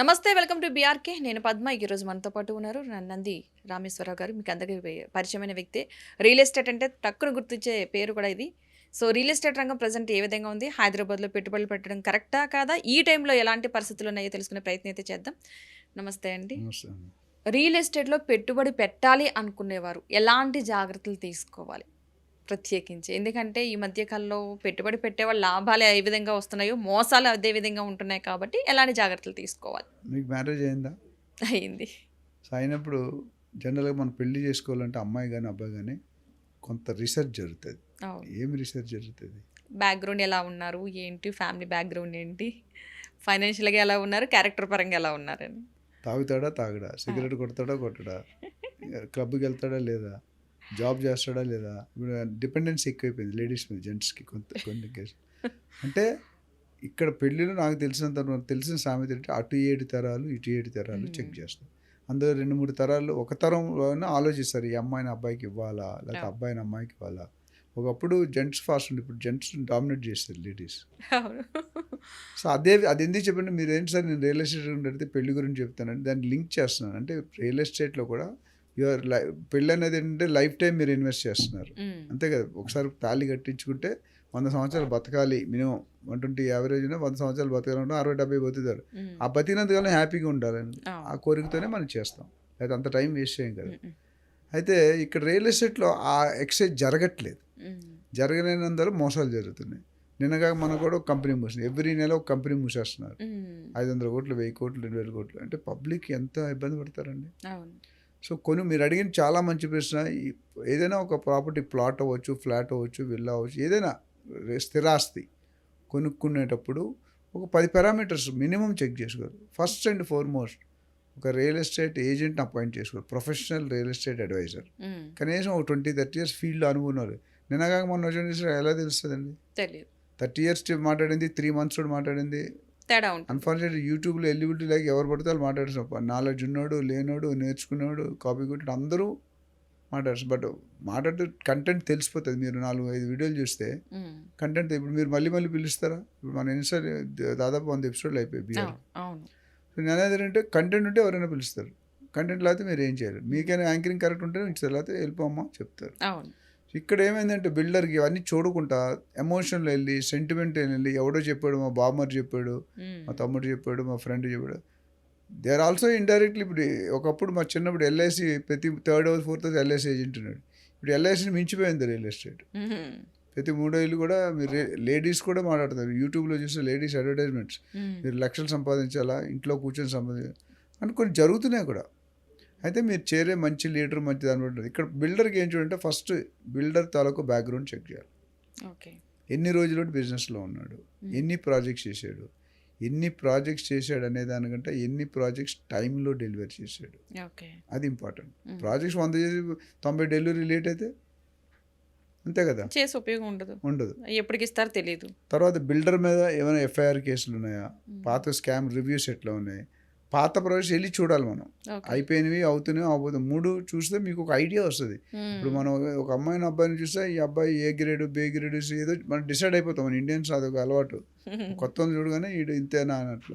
నమస్తే welcome to BRK నేను పద్మ. ఈరోజు మనతో పాటు ఉన్నారు నంది రామేశ్వరరావు గారు. మీకు అందరికీ పరిచయమైన వ్యక్తి. రియల్ ఎస్టేట్ అంటే టక్కును గుర్తించే పేరు కూడా ఇది. సో రియల్ ఎస్టేట్ రంగం ప్రజెంట్ ఏ విధంగా ఉంది? హైదరాబాద్లో పెట్టుబడులు పెట్టడం కరెక్టా కాదా? ఈ టైంలో ఎలాంటి పరిస్థితులు ఉన్నాయో తెలుసుకునే ప్రయత్నం అయితే చేద్దాం. నమస్తే అండి. రియల్ ఎస్టేట్లో పెట్టుబడి పెట్టాలి అనుకునేవారు. ఎలాంటి జాగ్రత్తలు తీసుకోవాలి? ప్రత్యేకించి. ఎందుకంటే ఈ మధ్య కాలంలో పెట్టుబడి పెట్టేవాళ్ళు లాభాలు ఏ విధంగా వస్తున్నాయో మోసాలు అదే విధంగా ఉంటున్నాయి కాబట్టి ఎలాంటి జాగ్రత్తలు తీసుకోవాలి? మీకు మ్యారేజ్ అయిందా? అయింది. సో అయినప్పుడు జనరల్గా మనం పెళ్ళి చేసుకోవాలంటే అమ్మాయి కానీ అబ్బాయి కానీ కొంత రీసెర్చ్ జరుగుతుంది. అవును. ఏం రీసెర్చ్ జరుగుతుంది? బ్యాక్గ్రౌండ్ ఎలా ఉన్నారు? ఏంటి? ఫ్యామిలీ బ్యాక్గ్రౌండ్ ఏంటి? ఫైనాన్షియల్గా ఎలా ఉన్నారు? క్యారెక్టర్ పరంగా ఎలా ఉన్నారని. తాగుతాడా? తాగడా? సిగరెట్ కొడతాడా? కొట్టడా? క్లబ్కి వెళ్తాడా? లేదా? జాబ్ చేస్తాడా లేదా? ఇప్పుడు డిపెండెన్స్ ఎక్కువైపోయింది లేడీస్ మీద జెంట్స్కి కొంత కొన్ని అంటే ఇక్కడ పెళ్ళిలో నాకు తెలిసినంత తెలిసిన సామెత ఏంటంటే అటు ఏడు తరాలు ఇటు ఏడు తరాలు చెక్. చేస్తాం. అందులో రెండు మూడు తరాలు ఒక తరంలోనే ఆలోచిస్తారు ఈ అమ్మాయిని అబ్బాయికి ఇవ్వాలా లేకపోతే. అబ్బాయిని అమ్మాయికి ఇవ్వాలా? ఒకప్పుడు జెంట్స్ ఫాస్ట్ ఉంది ఇప్పుడు జెంట్స్ డామినేట్ చేస్తారు లేడీస్. సో అదే అది ఎందుకు చెప్పండి మీరు ఏంటి సార్ నేను రియల్ ఎస్టేట్ గురించి పెళ్ళి గురించి చెప్తానండి దాన్ని లింక్ చేస్తున్నాను. అంటే రియల్ ఎస్టేట్లో కూడా యువర్ లై పెళ్ళి అనేది ఏంటంటే లైఫ్ టైం మీరు ఇన్వెస్ట్ చేస్తున్నారు. అంతే కదా ఒకసారి తాళి కట్టించుకుంటే వంద సంవత్సరాలు బతకాలి మినిమం వన్ ట్వంటీ యావరేజ్ వంద సంవత్సరాలు బతకాలంటే అరవై డెబ్బై బతుకుతారు. ఆ బతికినంతకాలం హ్యాపీగా ఉండాలని. ఆ కోరికతోనే మనం చేస్తాం. అయితే అంత టైం వేస్ట్ చేయం కదా. అయితే ఇక్కడ రియల్ ఎస్టేట్లో ఆ ఎక్సైజ్ జరగట్లేదు. జరగలేనందరూ మోసాలు జరుగుతున్నాయి. నిన్నగా మనకు కూడా ఒక కంపెనీ మూసింది ఎవ్రీ నెల ఒక కంపెనీ మూసేస్తున్నారు. ఐదు వందల కోట్లు వెయ్యి కోట్లు రెండు వేల కోట్లు. అంటే పబ్లిక్ ఎంత ఇబ్బంది పడతారండి? సో కొన్ని మీరు అడిగిన చాలా మంచి ప్రశ్న ఏదైనా ఒక ప్రాపర్టీ ప్లాట్ అవ్వచ్చు ఫ్లాట్ అవ్వచ్చు విల్లా అవ్వచ్చు ఏదైనా స్థిరాస్తి కొనుక్కునేటప్పుడు ఒక పది పారామీటర్స్ మినిమం చెక్ చేసుకోవాలి ఫస్ట్ అండ్ ఫార్మోస్ట్ ఒక రియల్ ఎస్టేట్ ఏజెంట్ని అపాయింట్ చేసుకోవాలి ప్రొఫెషనల్ రియల్ ఎస్టేట్ అడ్వైజర్. కనీసం ఒక ట్వంటీ థర్టీ ఇయర్స్ ఫీల్డ్లో అనుకున్నారు. నిన్నగాక మొన్న ఎలా తెలుస్తుందండి? తెలియదు థర్టీ ఇయర్స్ మాట్లాడింది త్రీ మంత్స్ మాట్లాడింది తేడా ఉంటుంది. అన్ఫార్చునేట్ యూట్యూబ్లో ఎలిజిబిలిటీ లేక ఎవరు పడితే వాళ్ళు మాట్లాడుతున్నారు నాలెడ్జ్ ఉన్నోడు లేనోడు నేర్చుకున్నాడు కాపీ కొట్టి అందరూ మాట్లాడచ్చు బట్ మాట్లాడుతూ కంటెంట్ తెలిసిపోతుంది. మీరు నాలుగు ఐదు వీడియోలు చూస్తే. కంటెంట్ ఇప్పుడు మీరు మళ్ళీ మళ్ళీ పిలుస్తారా? ఇప్పుడు మన ఎన్నిసార్లు దాదాపు వంద ఎపిసోడ్లు అయిపోయి బిఆర్ అవును అవును. సో నేను ఏంటంటే కంటెంట్ ఉంటే ఎవరైనా పిలుస్తారు. కంటెంట్ లేకపోతే మీరు ఏం చేయరు మీకైనా యాంకరింగ్ కరెక్ట్ ఉంటే లేకపోతే వెళ్ళిపోమ్మా చెప్తారు. అవును. ఇక్కడ ఏమైందంటే బిల్డర్కి ఇవన్నీ చూడకుండా ఎమోషన్లో వెళ్ళి సెంటిమెంట్ వెళ్ళి ఎవడో చెప్పాడు మా బామ్మర్ చెప్పాడు. మా తమ్ముడు చెప్పాడు మా ఫ్రెండ్ చెప్పాడు దే ఆర్ ఆల్సో ఇండైరెక్ట్లీ ఇప్పుడు ఒకప్పుడు మా చిన్నప్పుడు ఎల్ఐసి ప్రతి third house fourth house LIC agent ఉన్నాడు ఇప్పుడు ఎల్ఐసిని మించిపోయింది రియల్ ఎస్టేట్. ప్రతి మూడో ఇల్లు కూడా మీరు లేడీస్ కూడా మాట్లాడతారు యూట్యూబ్లో చూస్తే లేడీస్ అడ్వర్టైజ్మెంట్స్. మీరు లక్షలు సంపాదించాలా ఇంట్లో కూర్చొని సంపాదించాలి అని కొన్ని జరుగుతున్నాయి కూడా అయితే మీరు చేరే మంచి లీడర్ మంచి దాన్ని బట్టి. ఇక్కడ బిల్డర్కి ఏం చూడంటే ఫస్ట్ బిల్డర్ తాలూకు బ్యాక్గ్రౌండ్ చెక్ చేయాలి. ఓకే. ఎన్ని రోజులు బిజినెస్లో ఉన్నాడు. ఎన్ని ప్రాజెక్ట్స్ చేశాడు? ఎన్ని ప్రాజెక్ట్స్ చేశాడు అనే దానికంటే ఎన్ని ప్రాజెక్ట్స్ టైంలో డెలివరీ చేశాడు? ఓకే. అది ఇంపార్టెంట్. ప్రాజెక్ట్స్ వంద చేసి తొంభై డెలివరీ లేట్ అయితే అంతే కదా? చేసి ఉపయోగం ఉండదు. ఉండదు. ఎప్పటికి ఇస్తారో తెలియదు తర్వాత బిల్డర్ మీద ఏమైనా ఎఫ్ఐఆర్ కేసులు ఉన్నాయా. పాత స్కామ్ రివ్యూస్ ఎట్లా ఉన్నాయి. పాత ప్రాజెక్ట్స్ వెళ్ళి చూడాలి మనం. అయిపోయినవి అవుతున్నాయి అవబోతుంది మూడు చూస్తే మీకు ఒక ఐడియా వస్తుంది. ఇప్పుడు మనం ఒక అమ్మాయిని అబ్బాయిని చూస్తే ఈ అబ్బాయి ఏ గ్రేడ్ బే గ్రేడ్ ఏదో మనం డిసైడ్ అయిపోతాం. మన ఇండియన్స్ అదొక అలవాటు. కొత్త చూడగానే ఇంతేనా అన్నట్ల.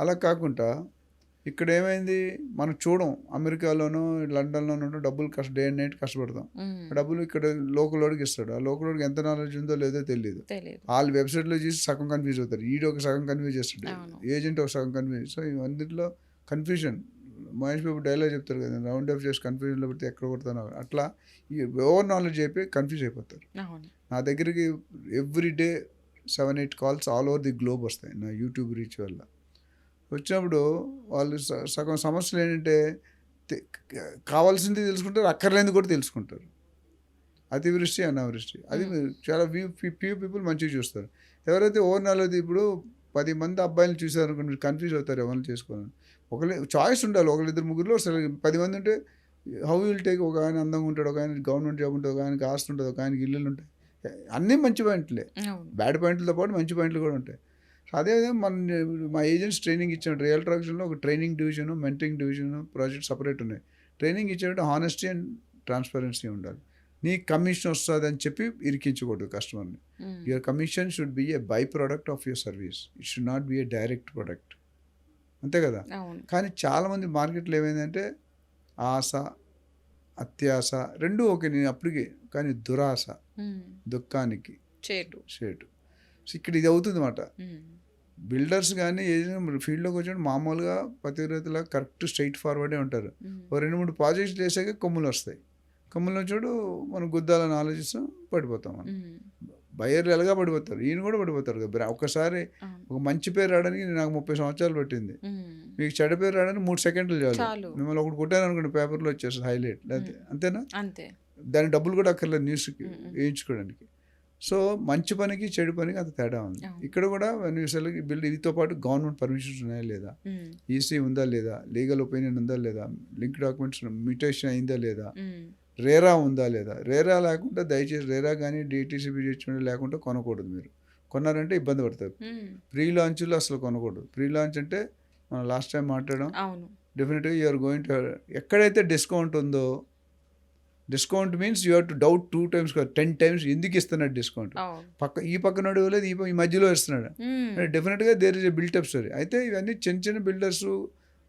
అలా కాకుండా ఇక్కడ ఏమైంది మనం చూడం. అమెరికాలోనో లండన్లోనో డబ్బులు కష్ట డే అండ్ నైట్ కష్టపడతాం. డబ్బులు ఇక్కడ లోకలోడికి ఇస్తాడు. ఆ లోకలోడికి ఎంత నాలెడ్జ్ ఉందో లేదో తెలియదు వాళ్ళ వెబ్సైట్లో చూసి సగం కన్ఫ్యూజ్ అవుతారు. ఈడు ఒక సగం కన్ఫ్యూజ్ చేస్తాడు. ఏజెంట్ ఒక సగం కన్ఫ్యూజ్ సో ఇవన్నింటిలో కన్ఫ్యూజన్ మహేష్ బాబు డైలాగ్ చెప్తారు కదా రౌండ్ ఆఫ్ చేసి కన్ఫ్యూజన్లో పెడితే ఎక్కడ కొడతాను. అట్లా ఈ ఓవర్ నాలెడ్జ్ అయిపోయి కన్ఫ్యూజ్ అయిపోతారు. నా దగ్గరికి every day seven eight calls all over the globe వస్తాయి. నా యూట్యూబ్ రీచ్ వల్ల. వచ్చినప్పుడు వాళ్ళు సగం సమస్యలు ఏంటంటే కావాల్సింది తెలుసుకుంటారు అక్కర్లేనిది కూడా తెలుసుకుంటారు. అతివృష్టి అనావృష్టి. అది చాలా వ్యూ ఫ్యూ పీపుల్ మంచిగా చూస్తారు. ఎవరైతే ఓవర్ నాలెడ్జ్ ఇప్పుడు పది మంది అబ్బాయిలు చూసారు అనుకోండి మీరు కన్ఫ్యూజ్ అవుతారు ఎవరిని చేసుకోవాలని. ఒకరి చాయిస్ ఉండాలి. ఒకరిద్దరు ముగ్గురులో అసలు పది మంది ఉంటే హౌ విల్ టేక్ ఒక ఆయన అందంగా ఉంటాడు ఒక ఆయన గవర్నమెంట్ జాబ్ ఉంటుంది ఒక ఆయనకి ఆస్తి ఉంటుంది ఒక ఆయనకి ఇల్లులు ఉంటాయి. అన్నీ మంచి పాయింట్లే. బ్యాడ్ పాయింట్లతో పాటు మంచి పాయింట్లు కూడా ఉంటాయి. సో అదేవిధంగా మన మా ఏజెంట్స్ ట్రైనింగ్ ఇచ్చాడు రియల్ ట్రాక్షన్లో ఒక training division mentoring division project separate ఉన్నాయి. ట్రైనింగ్ ఇచ్చేటప్పుడు హానెస్టీ అండ్ ట్రాన్స్పరెన్సీ ఉండాలి. నీ కమిషన్ వస్తుంది అని చెప్పి ఇరికించకూడదు కస్టమర్ని. Your commission should be a by product of your service. It should not be a direct product. అంతే కదా? కానీ చాలామంది మార్కెట్లో ఏమైందంటే ఆశ అత్యాశ రెండూ ఓకే నేను అప్పటికి. కానీ దురాశ. దుఃఖానికి చేటు. సో ఇక్కడ ఇది అవుతుంది అన్నమాట ఉమ్. బిల్డర్స్ కానీ ఏదైనా ఫీల్డ్లోకి వచ్చినప్పుడు మామూలుగా పతివ్రతలా కరెక్ట్ స్ట్రైట్ ఫార్వర్డే ఉంటారు. ఓ రెండు మూడు ప్రాజెక్ట్స్ చేసాక కొమ్ములు వస్తాయి. కొమ్ములు వచ్చాడు మనం గుద్దాలని ఆలోచిస్తాం పడిపోతాం మనం. బయర్లు ఎలాగా పడిపోతారు? ఈయన కూడా పడిపోతారు కదా ఒక్కసారి అవును. ఒక మంచి పేరు రావడానికి నాకు ముప్పై సంవత్సరాలు పట్టింది. మీకు చెడ్డ పేరు రావడానికి మూడు సెకండ్లు చాలు. మిమ్మల్ని ఒకటి కొట్టాను అనుకోండి పేపర్లో వచ్చేస్తుంది హైలైట్. అంతేనా? అంతే. దాని డబ్బులు కూడా అక్కర్లేదు న్యూస్కి. వేయించుకోవడానికి. సో మంచి పనికి చెడు పనికి అంత తేడా ఉంది. ఇక్కడ కూడా బిల్డ్ ఇదితో పాటు గవర్నమెంట్ పర్మిషన్స్ ఉన్నాయా లేదా. ఈసీ ఉందా లేదా? లీగల్ ఒపీనియన్ ఉందా లేదా? లింక్ డాక్యుమెంట్స్ మ్యూటేషన్ అయిందా లేదా. రేరా ఉందా లేదా? రేరా లేకుండా దయచేసి రేరా కానీ డిటీసీబీ లేకుండా కొనకూడదు మీరు. కొన్నారంటే ఇబ్బంది పడతారు. ప్రీ లాంచ్లో అసలు కొనకూడదు. ప్రీ లాంచ్ అంటే మనం లాస్ట్ టైం మాట్లాడడం డెఫినెట్గా యూఆర్ గోయింగ్ టు ఎక్కడైతే డిస్కౌంట్ ఉందో discount means you have to doubt two times ten times ఎందుకు ఇస్తున్నాడు డిస్కౌంట్ పక్క ఈ పక్కనోడు ఇవ్వలేదు ఈ ఈ మధ్యలో ఇస్తున్నాడు. డెఫినెట్గా there is a buildup story అయితే ఇవన్నీ చిన్న చిన్న బిల్డర్స్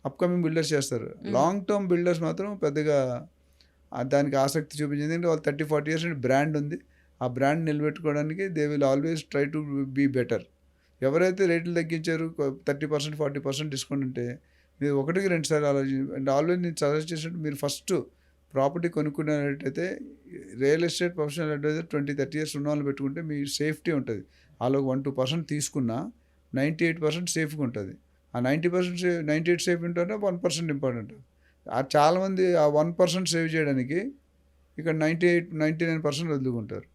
అప్కమింగ్ బిల్డర్స్ చేస్తారు. లాంగ్ టర్మ్ బిల్డర్స్ మాత్రం పెద్దగా దానికి ఆసక్తి చూపించింది. ఎందుకంటే వాళ్ళు థర్టీ ఫార్టీ ఇయర్స్ బ్రాండ్ ఉంది. ఆ బ్రాండ్ నిలబెట్టుకోవడానికి they will always try to be better ఎవరైతే రేట్లు తగ్గించారు thirty percent forty percent discount ఉంటే మీరు ఒకటికి రెండు సార్లు ఆలోచించి అండ్ ఆల్వేస్ నేను సజెస్ట్ చేసినట్టు మీరు first property కొనుక్కునేటైతే real estate professional adviser twenty thirty years ఉన్న వాళ్ళు పెట్టుకుంటే మీ సేఫ్టీ ఉంటుంది. వాళ్ళు వన్ టూ పర్సెంట్ తీసుకున్నా నైంటీ ఎయిట్ పర్సెంట్ సేఫ్గా ఉంటుంది. ఆ ninety percent save ninety eight safe ఉంటుంటే వన్ పర్సెంట్ ఇంపార్టెంట్. ఆ చాలామంది ఆ వన్ పర్సెంట్ సేవ్ చేయడానికి ఇక్కడ ninety eight ninety nine percent వదులుకుంటారు.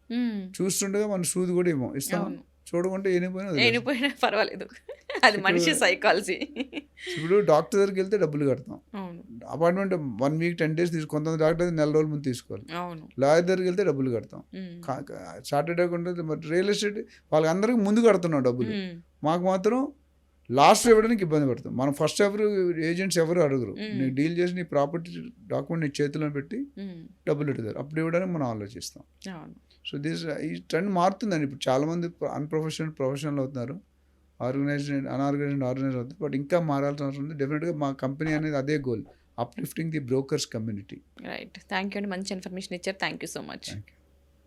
చూస్తుండగా మన సూది కూడా ఇవ్వం. ఇస్తాం చూడకుంటే ఏనిపోయినా. ఏనిపోయినా పర్వాలేదు. అది మనిషి సైకాలజీ ఇప్పుడు డాక్టర్ దగ్గరికి వెళ్తే డబ్బులు కడతాం. అవును. Apartment one week ten days తీసుకు కొంతమంది డాక్టర్ నెల రోజుల ముందు తీసుకోవాలి. లాయర్ దగ్గరికి వెళ్తే డబ్బులు కడతాం. సాటర్డే ఉంటుంది మరి రియల్ ఎస్టేట్ వాళ్ళందరికీ ముందు కడుతున్నాం డబ్బులు. మాకు మాత్రం లాస్ట్ ఇవ్వడానికి ఇబ్బంది పడతాం. మనం ఫస్ట్ ఎవరు ఏజెంట్స్ ఎవరు అడుగురు. నీకు డీల్ చేసి నీ ప్రాపర్టీ డాక్యుమెంట్ నీ చేతిలో పెట్టి. డబ్బులు ఇడతారు అప్పుడు ఇవ్వడానికి మనం ఆలోచిస్తాం. సో దిస్ ఈ ట్రెండ్ మారుతుందండి. ఇప్పుడు చాలామంది అన్ప్రొఫెషనల్ ప్రొఫెషనల్ అవుతున్నారు. ఆర్గనైజ్డ్ అన్ఆర్గనైజ్డ్ ఆర్గనైజ్ అవుతుంది. బట్ ఇంకా మారాల్సిన అవసరం ఉంది. డెఫినెట్గా మా కంపెనీ అనేది అదే goal. Uplifting the brokers community right thank you అండి. మంచి ఇన్ఫర్మేషన్ ఇచ్చారు. Thank you so much thank you